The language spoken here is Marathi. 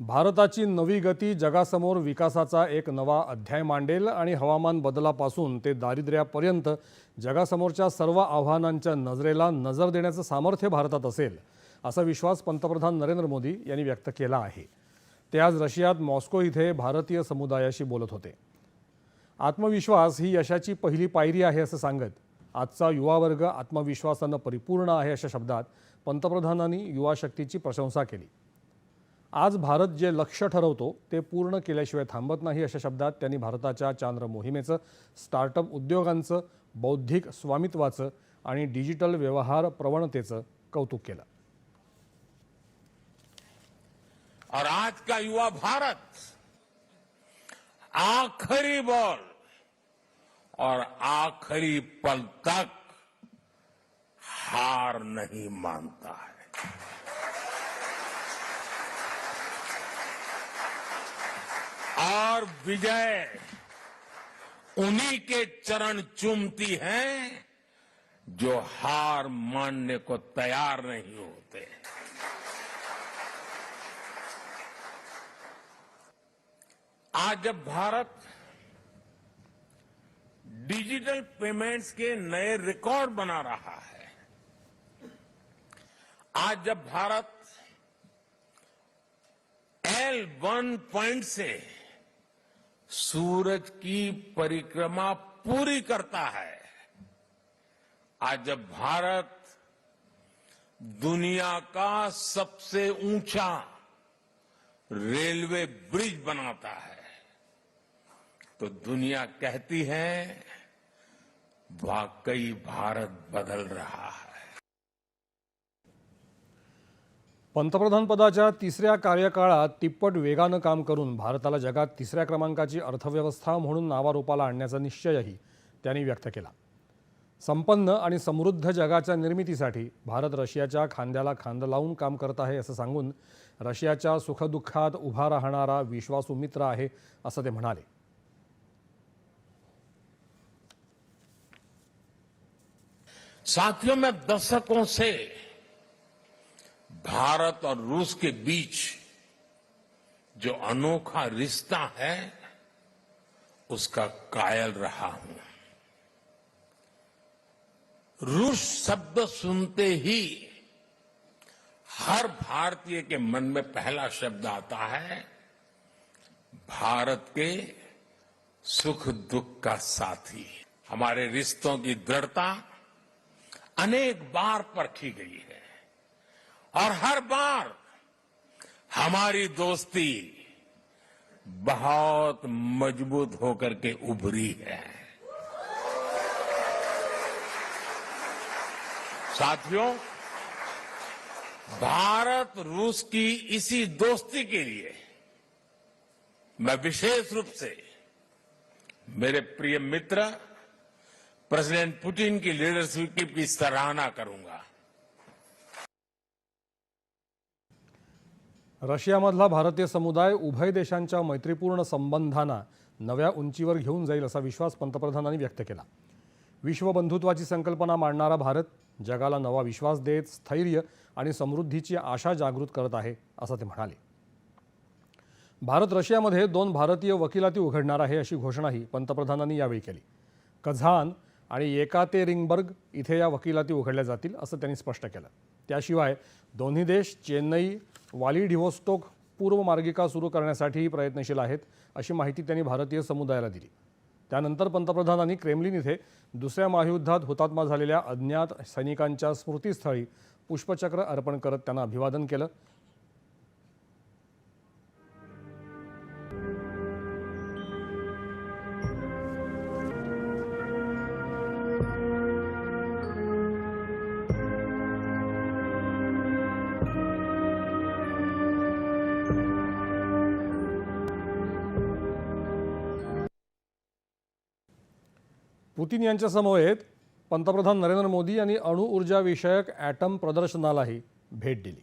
भारताची नवी गती जगासमोर विकासाचा एक नवा अध्याय मांडेल आणि हवामान बदलापासून ते दारिद्र्यापर्यंत जगासमोरच्या सर्व आव्हानांच्या नजरेला नजर देण्याचं सामर्थ्य भारतात असेल असा विश्वास पंतप्रधान नरेंद्र मोदी यांनी व्यक्त केला आहे. ते आज रशियात मॉस्को इथे भारतीय समुदायाशी बोलत होते. आत्मविश्वास ही यशाची पहिली पायरी आहे असं सांगत आजचा युवा वर्ग आत्मविश्वासानं परिपूर्ण आहे अशा शब्दात पंतप्रधानांनी युवा शक्तीची प्रशंसा केली. आज भारत जे लक्ष ठरवतो ते पूर्ण केल्याशिवाय थांबत नाही अशा शब्दात त्यांनी भारताच्या चांद्र मोहिमेचं स्टार्टअप उद्योगांचं बौद्धिक स्वामित्वाचं आणि डिजिटल व्यवहार प्रवणतेचं कौतुक केलं. और आज का युवा भारत आखरी बॉल और आखरी पल तक हार नहीं मानता है। और विजय उन्हीं के चरण चूमती हैं जो हार मानने को तैयार नहीं होते। आज जब भारत डिजिटल पेमेंट्स के नए रिकॉर्ड बना रहा है, आज जब भारत एल वन पॉइंट से सूरज की परिक्रमा पूरी करता है। आज जब भारत दुनिया का सबसे ऊँचा रेलवे ब्रिज बनाता है तो दुनिया कहती है, वाकई भारत बदल रहा है। पंतप्रधानपदाच्या तिसऱ्या कार्यकाळात तिप्पट वेगानं काम करून भारताला जगात तिसऱ्या क्रमांकाची अर्थव्यवस्था म्हणून नावारूपाला आणण्याचा निश्चयही त्यांनी व्यक्त केला. संपन्न आणि समृद्ध जगाच्या निर्मितीसाठी भारत रशियाच्या खांद्याला खांद लावून काम करत आहे असं सांगून रशियाच्या सुखदुःखात उभा राहणारा विश्वासू मित्र आहे असं ते म्हणाले. साथियों मैं दशकों से भारत और रूस के बीच जो अनोखा रिश्ता है, उसका कायल रहा हूँ। रूस शब्द सुनते ही हर भारतीय के मन में पहला शब्द आता है, भारत के सुख दुख का साथी। हमारे रिश्तों की दृढ़ता अनेक बार परखी गई है। और हर बार हमारी दोस्ती बहुत मज़बूत होकर के उभरी है। साथियों, भारत रूस की इसी दोस्ती के लिए मैं विशेष रूप से मेरे प्रिय मित्र, प्रेसिडेंट पुतिन की लीडरशिप की सराहना करूँगा। रशियामधला भारतीय समुदाय उभय देशांच्या मैत्रीपूर्ण संबंधांना नव्या उंचीवर घेऊन जाईल असा विश्वास पंतप्रधानांनी व्यक्त केला. विश्वबंधुत्वाची संकल्पना मांडणारा भारत जगाला नवा विश्वास देत स्थैर्य आणि समृद्धीची आशा जागृत करत आहे असं ते म्हणाले. भारत रशियामध्ये दोन भारतीय वकिलाती उघडणार आहे अशी घोषणाही पंतप्रधानांनी यावेळी केली. कझान आणि एका तेरिंगबर्ग इथे या वकिलाती उघडल्या जातील असं त्यांनी स्पष्ट केलं. त्याशिवाय दोन्ही देश चेन्नई वाली डिव्होस्टोक पूर्व मार्गिका सुरू करण्यासाठीही प्रयत्नशील आहेत अशी माहिती त्यांनी भारतीय समुदायाला दिली. त्यानंतर पंतप्रधानांनी क्रेमलिन इथे दुसऱ्या महायुद्धात हुतात्मा झालेल्या अज्ञात सैनिकांच्या स्मृतीस्थळी पुष्पचक्र अर्पण करत त्यांना अभिवादन केलं. पुतीन यांच्या समवेत पंतप्रधान नरेंद्र मोदी यांनी अणुऊर्जाविषयक ॲटम प्रदर्शनालाही भेट दिली.